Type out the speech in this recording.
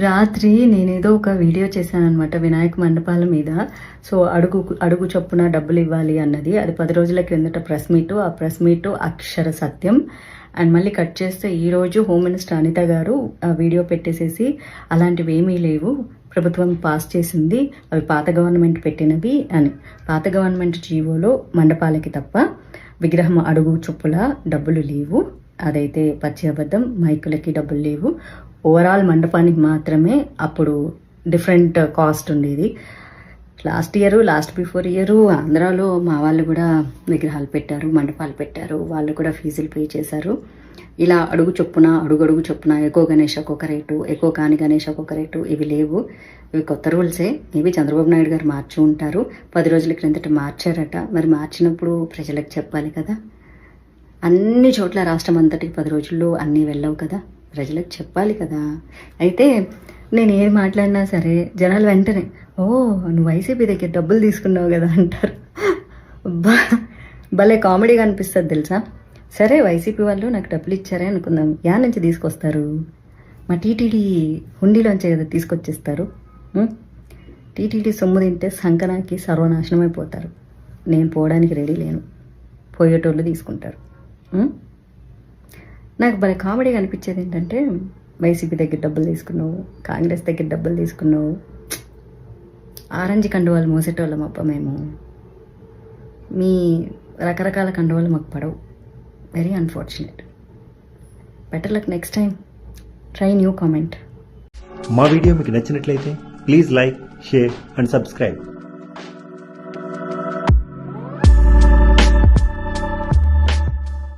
రాత్రి నేనేదో ఒక వీడియో చేశాను అనమాట వినాయక మండపాల మీద. సో అడుగు అడుగు చొప్పున డబ్బులు ఇవ్వాలి అన్నది. అది పది రోజుల క్రిందట ప్రెస్ మీటు. ఆ ప్రెస్ మీటు అక్షర సత్యం. అండ్ మళ్ళీ కట్ చేస్తే ఈరోజు హోమ్ మినిస్టర్ అనిత గారు ఆ వీడియో పెట్టేసేసి అలాంటివి ఏమీ లేవు. ప్రభుత్వం పాస్ చేసింది. అవి పాత గవర్నమెంట్ పెట్టినవి అని. పాత గవర్నమెంట్ జీవోలో మండపాలకి తప్ప విగ్రహం అడుగు చొప్పుల డబ్బులు లేవు. అదైతే పచ్చి అబద్ధం. మైకులకి డబ్బులు లేవు. ఓవరాల్ మండపానికి మాత్రమే అప్పుడు డిఫరెంట్ కాస్ట్ ఉండేది. Last year last before year ఆంధ్రాలో మా వాళ్ళు కూడా విగ్రహాలు పెట్టారు మండపాలు పెట్టారు వాళ్ళు కూడా ఫీజులు పే చేశారు. ఇలా అడుగు చొప్పున అడుగు అడుగు చొప్పున ఎక్కువ గణేష్ ఒక్కొక్క రేటు ఎక్కువ కాని గణేష్ ఒక్కొక్క రేటు ఇవి లేవు. ఇవి కొత్త రూల్సే మేబీ చంద్రబాబు నాయుడు గారు మార్చి ఉంటారు. పది రోజుల క్రిందట మార్చారట. మరి మార్చినప్పుడు ప్రజలకు చెప్పాలి కదా. అన్ని చోట్ల రాష్ట్రం అంతటికి పది రోజుల్లో అన్నీ వెళ్ళవు కదా. ప్రజలకు చెప్పాలి కదా. అయితే నేను ఏం మాట్లాడినా సరే జనాలు వెంటనే ఓ నువ్వు వైసీపీ దగ్గర డబ్బులు తీసుకున్నావు కదా అంటారు. బా భలే కామెడీగా అనిపిస్తుంది తెలుసా? సరే వైసీపీ వాళ్ళు నాకు డబ్బులు ఇచ్చారే అనుకుందాం. యా నుంచి తీసుకొస్తారు. మా టీటీడీ హుండీలోంచే కదా తీసుకొచ్చేస్తారు. టీటీడీ సొమ్ము తింటే సంకనాకి సర్వనాశనం అయిపోతారు నేను పోవడానికి రెడీ లేను. పోయేటోళ్ళు తీసుకుంటారు. నాకు భలే కామెడీగా అనిపించేది ఏంటంటే వైసీపీ దగ్గర డబ్బులు తీసుకున్నావు కాంగ్రెస్ దగ్గర డబ్బులు తీసుకున్నావు ఆరెంజ్ కండువాలు మోసేటోళ్ళం అప్ప మేము. మీ రకరకాల కండువాలు మాకు పడవు. Very unfortunate better luck next time try new comment మా వీడియో మీకు నచ్చినట్లయితే please like share and subscribe